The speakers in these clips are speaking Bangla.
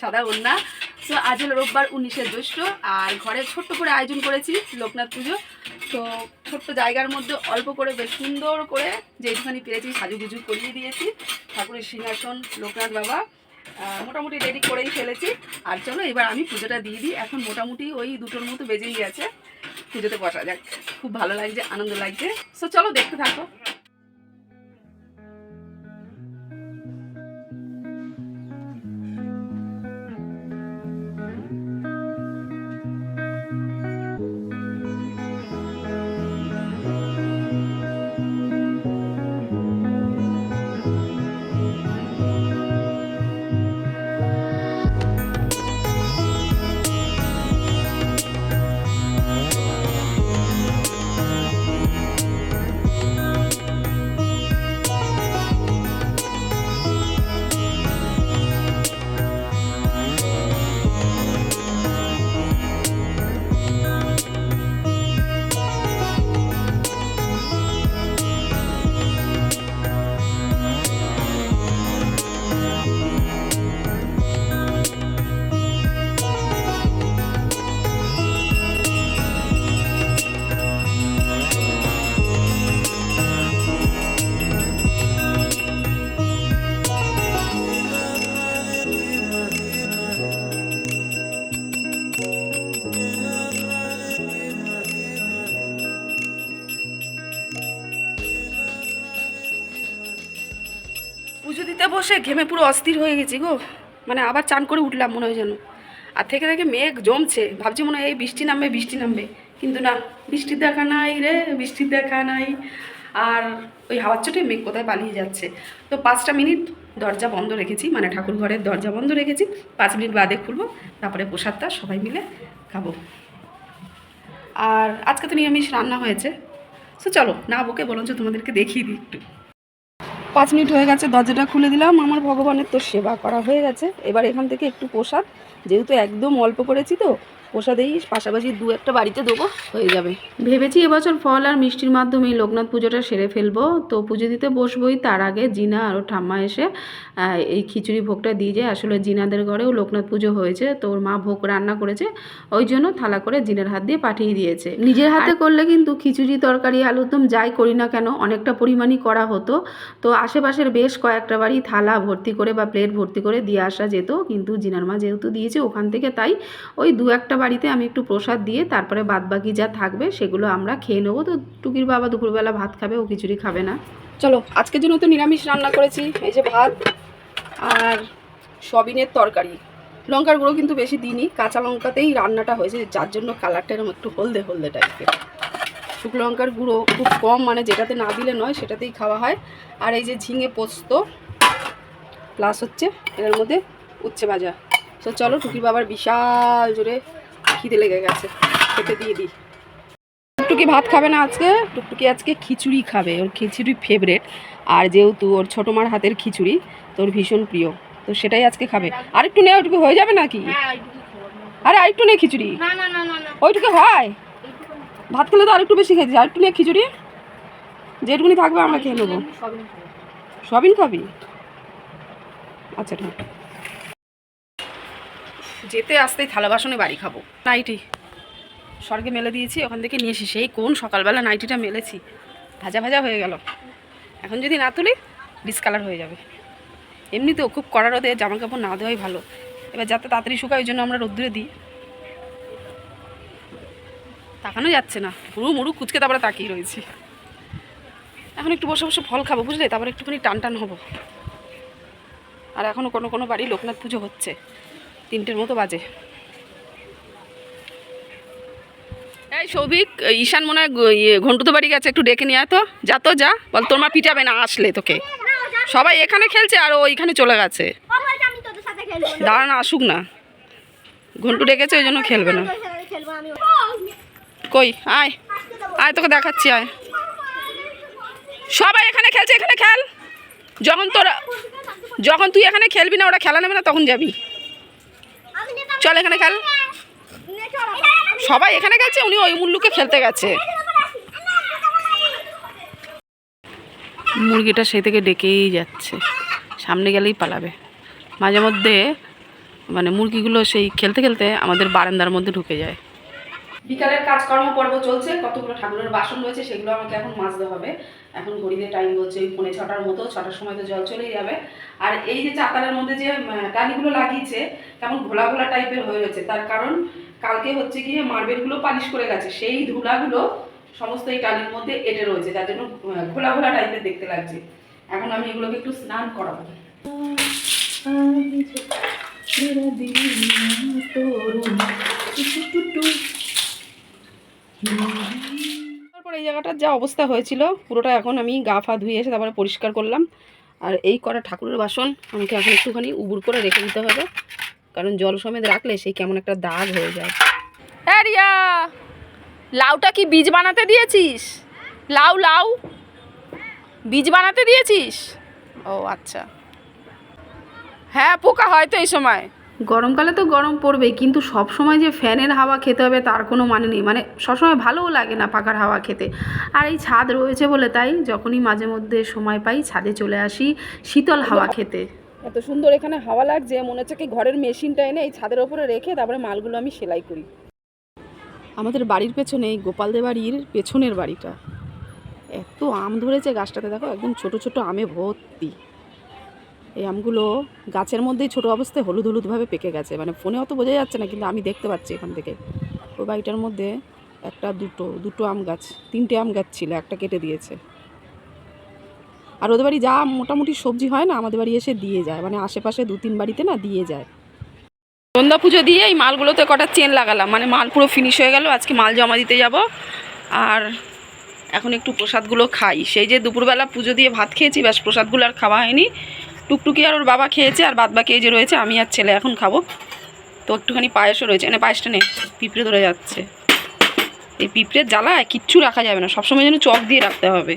সাদা ওন্না তো আজ হলো রোববার উনিশে জ্যৈষ্ঠ, আর ঘরে ছোট্ট করে আয়োজন করেছি লোকনাথ পুজো। তো ছোট্ট জায়গার মধ্যে অল্প করে বেশ সুন্দর করে যেটুখানি পেরেছি সাজুগুজু করিয়ে দিয়েছি। ঠাকুরের সিংহাসন, লোকনাথ বাবা মোটামুটি রেডি করেই ফেলেছি। আর চলো, এবার আমি পুজোটা দিয়ে দিই। এখন মোটামুটি ওই দুটোর মতো বেজেই গেছে। পুজোতে বসা যাক। খুব ভালো লাগছে, আনন্দ লাগছে। সো চলো, দেখতে থাকো। বসে ঘেমে পুরো অস্থির হয়ে গেছি গো। মানে আবার চান করে উঠলাম মনে হয় যেন। আর থেকে থেকে মেঘ জমছে। ভাবছি মনে হয় এই বৃষ্টি নামবে বৃষ্টি নামবে। কিন্তু না বৃষ্টির দেখা নাই রে বৃষ্টির দেখা নাই। আর ওই হাওয়ার চোটে মেঘ কোথায় পালিয়ে যাচ্ছে? তো পাঁচটা মিনিট দরজা বন্ধ রেখেছি মানে ঠাকুর ঘরের দরজা বন্ধ রেখেছি। পাঁচ মিনিট বাদে খুলবো, তারপরে প্রসাদটা সবাই মিলে খাব। আর আজকে তো নিরামিষ রান্না হয়েছে। সো চলো, না বকে বরঞ্চ তোমাদেরকে দেখিয়ে দিই একটু। পাঁচ মিনিট হয়ে গেছে, দরজাটা খুলে দিলাম। আমার ভগবানের তো সেবা করা হয়ে গেছে। এবার এখান থেকে একটু প্রসাদ, যেহেতু একদম অল্প করেছি তো প্রসাদেই পাশাপাশি দু একটা বাড়িতে দেবো হয়ে যাবে। ভেবেছি এবছর ফল আর মিষ্টির মাধ্যমেই লোকনাথ পুজোটা সেরে ফেলব। তো পুজো দিতে বসবোই তার আগে জিনা আর ঠাম্মা এসে এই খিচুড়ি ভোগটা দিয়ে যায়। আসলে জিনাদের ঘরেও লোকনাথ পুজো হয়েছে তো ওর মা ভোগ রান্না করেছে। ওই জন্য থালা করে জিনের হাত দিয়ে পাঠিয়ে দিয়েছে। নিজের হাতে করলে কিন্তু খিচুড়ি তরকারি আলুরদম যাই করি না কেন অনেকটা পরিমাণই করা হতো। তো আশেপাশের বেশ কয়েকটা বাড়ি থালা ভর্তি করে বা প্লেট ভর্তি করে দিয়ে আসা যেত কিন্তু জিনার মা যেহেতু দিয়েছে ওখান থেকে তাই ওই দু একটা বাড়িতে আমি একটু প্রসাদ দিয়ে তারপরে বাদবাকি যা থাকবে সেগুলো আমরা খেয়ে নেব। তো টুকির বাবা দুপুরবেলা ভাত খাবে, ও খিচুড়ি খাবে না। চলো আজকের জন্য তো নিরামিষ রান্না করেছি, এই যে ভাত আর সবিনের তরকারি। লঙ্কার গুঁড়ো কিন্তু বেশি দিইনি, কাঁচা লঙ্কাতেই রান্নাটা হয়েছে, যার জন্য কালারটা এরকম একটু হলদে হলদে টাইপের শুকনো লঙ্কার গুঁড়ো খুব কম মানে যেটাতে না দিলে নয়, সেটাতেই খাওয়া হয়। আর এই যে ঝিঙে পোস্ত প্লাস হচ্ছে এর মধ্যে উচ্ছে ভাজা। তো চলো, টুকির বাবার বিশাল জোরে খিদে লেগে গেছে। খেতে দিয়ে দিই। টুকটুকি ভাত খাবে না আজকে? টুকটুকি আজকে খিচুড়ি খাবে। ওর খিচুড়ি ফেভারেট আর যেহেতু ওর ছোটো মার হাতের খিচুড়ি তোর ভীষণ প্রিয়। তো সেটাই আজকে খাবে। আর একটু নে ওইটুকু হয়ে যাবে নাকি? আরে আরেকটু নে খিচুড়ি? না না না না না। ওইটুকু হয়? ভাত খেলে তো আরেকটু বেশি খেয়েছি আরেকটু নে খিচুড়ি? যেটুকুনি থাকবে আমরা খেয়ে নেব। সবই সবিন খাবি? আচ্ছা ঠিক যেতে আসতেই থালা বাসনে বাড়ি খাব। নাইটি। স্বর্গে মেলে দিয়েছি, ওখান থেকে নিয়ে এসি সেই কোন সকালবেলা নাইটিটা মেলেছি। ভাজা ভাজা হয়ে গেল। এখন যদি না তুলি ডিসকালার হয়ে যাবে। এমনিতেও খুব কড়া রোদে জামা কাপড় না দেওয়াই ভালো। এবার যাতে তাড়াতাড়ি শুকায় ওই জন্য আমরা রোদ্দুরে দিই। তাকানো যাচ্ছে না। পুরো মুড়ু কুচকে তারপরে তাকিয়ে রয়েছি। এখন একটু বসে বসে ফল খাব, বুঝলে? তারপরে একটুখানি টান টান হব। আর এখনও কোনো কোনো বাড়ি লোকনাথ পুজো হচ্ছে। তিনটের মতো বাজে। এই সৌভিক, ঈশান মনে হয় ইয়ে ঘন্টুতো বাড়ি গেছে, একটু ডেকে নিয়ে তো। যা তো, যা। বল, তোর মা পিটাবে না, আসলে তোকে। সবাই এখানে খেলছে আর ওইখানে চলে গেছে। দাঁড়ান, আসুক না। ঘন্টু ডেকেছে, ওই জন্য খেলবে না। কই? আয়। আয়, তোকে দেখাচ্ছি, আয়। সবাই এখানে খেলছে, এখানে খেল। যখন তোরা যখন তুই এখানে খেলবি না, ওরা খেলা নেবে না, তখন যাবি। চল এখানে খেল। সবাই এখানে গেছে, উনি ওই মুল্লুকে খেলতে গেছে। মুরগিটা সেই থেকে ডেকেই যাচ্ছে। সামনে গেলেই পালাবে। মাঝে মধ্যে মানে মুরগিগুলো সেই খেলতে খেলতে আমাদের বারান্দার মধ্যে ঢুকে যায়। বিকালের কাজকর্ম পর্ব চলছে, কতগুলো ঠাকুরের বাসন রয়েছে সেগুলো আমাকে এখন মাজতে হবে। এখন ঘড়িতে টাইম বলছে ওই পৌনে ছটার মতো, ছটার সময় তো জল চলেই যাবে। আর এই যে চাতালের মধ্যে যে টালিগুলো লাগিয়েছে, কেমন ঘোলা ঘোলা টাইপের হয়ে রয়েছে, তার কারণ কালকে হচ্ছে গিয়ে মার্বেলগুলো পালিশ করে গেছে। সেই ধুলাগুলো সমস্ত এই টালির মধ্যে এঁটে রয়েছে, যার জন্য ঘোলা ঘোলা টাইপের দেখতে লাগছে। এখন আমি এগুলোকে একটু স্নান করাবো। তারপর এই জায়গাটার যা অবস্থা হয়েছিল, পুরোটা এখন আমি গা ফা ধুয়ে এসে তারপরে পরিষ্কার করলাম। আর এই কটা ঠাকুরের বাসন আমাকে এখন একটুখানি উবুর করে রেখে দিতে হবে, কারণ জল সমেত রাখলে সেই কেমন একটা দাগ হয়ে যায়। হ্যাঁ রিয়া, লাউটা কি বীজ বানাতে দিয়েছিস? লাউ লাউ, বীজ বানাতে দিয়েছিস? ও আচ্ছা। হ্যাঁ পোকা হয় তো এই সময়। গরমকালে তো গরম পড়বেই কিন্তু সব সময় যে ফ্যানের হাওয়া খেতে হবে তার কোনো মানে নেই। মানে সবসময় ভালোও লাগে না পাখার হাওয়া খেতে। আর এই ছাদ রয়েছে বলে তাই যখনই মাঝে মধ্যে সময় পাই ছাদে চলে আসি শীতল হাওয়া খেতে। এত সুন্দর এখানে হাওয়া লাগছে মনে হচ্ছে কি ঘরের মেশিনটা এনে এই ছাদের ওপরে রেখে তারপরে মালগুলো আমি সেলাই করি। আমাদের বাড়ির পেছনে এই গোপালদের বাড়ির পেছনের বাড়িটা। এত আম ধরেছে গাছটাতে দেখো একদম ছোট ছোট আমে ভর্তি। এই আমগুলো গাছের মধ্যেই ছোট অবস্থায় হলুদ হলুদভাবে পেকে গেছে। মানে ফোনে অত বোঝা যাচ্ছে না, কিন্তু আমি দেখতে পাচ্ছি এখান থেকে। ওই বাড়িটার মধ্যে একটা দুটো দুটো আম গাছ, তিনটে আম গাছ ছিল, একটা কেটে দিয়েছে। আর ওদের বাড়ি যা মোটামুটি সবজি হয় না, আমাদের বাড়ি এসে দিয়ে যায়। মানে আশেপাশে দু তিন বাড়িতে না দিয়ে যায়। সন্ধ্যা পুজো দিয়ে এই মালগুলোতে কটা চেন লাগালাম। মানে মাল পুরো ফিনিশ হয়ে গেল, আজকে মাল জমা দিতে যাব। আর এখন একটু প্রসাদগুলো খাই। সেই যে দুপুরবেলা পুজো দিয়ে ভাত খেয়েছি, ব্যাস প্রসাদগুলো আর খাওয়া হয়নি। টুকটুকি আর ওর বাবা খেয়েছে আর বাদ বাকি এই যে রয়েছে, আমি আর ছেলে এখন খাব। তো একটুখানি পায়েসও রয়েছে। এনে পায়েসটা নে, পিঁপড়ে ধরে যাচ্ছে। এই পিঁপড়ের জ্বালায় কিচ্ছু রাখা যাবে না, সবসময় যেন চক দিয়ে রাখতে হবে।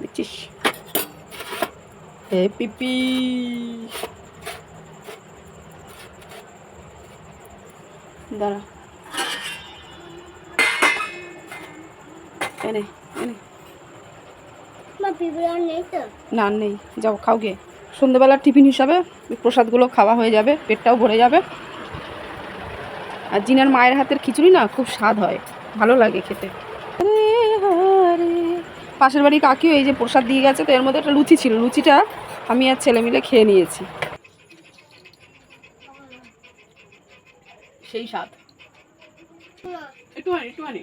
দেখছিস? হে পিপি। দাঁড়া। এনে এনে। নেই না নেই। যাও খাও গে সন্ধ্যেবেলার টিফিন হিসাবে প্রসাদগুলো খাওয়া হয়ে যাবে পেটটাও ভরে যাবে। আর জিনার মায়ের হাতের খিচুড়ি না খুব স্বাদ হয় ভালো লাগে খেতে। পাশের বাড়ি কাকিও এই যে প্রসাদ দিয়ে গেছে তো এর মধ্যে একটা লুচি ছিল। লুচিটা আমি আর ছেলে মিলে খেয়ে নিয়েছি। সেই স্বাদ। একটুখানি।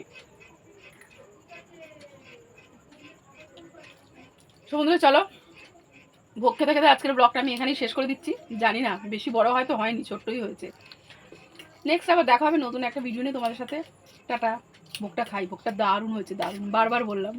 সমুদ্রে চলো। ভোগ খেতে খেতে আজকের ব্লগটা আমি এখানেই শেষ করে দিচ্ছি। জানি না, বেশি বড় হয়তো হয়নি, ছোট্টই হয়েছে। নেক্সট আবার দেখা হবে নতুন একটা ভিডিও নিয়ে তোমাদের সাথে। টাটা, ভোগটা খাই, ভোগটা দারুণ হয়েছে, দারুণ, বারবার বললাম।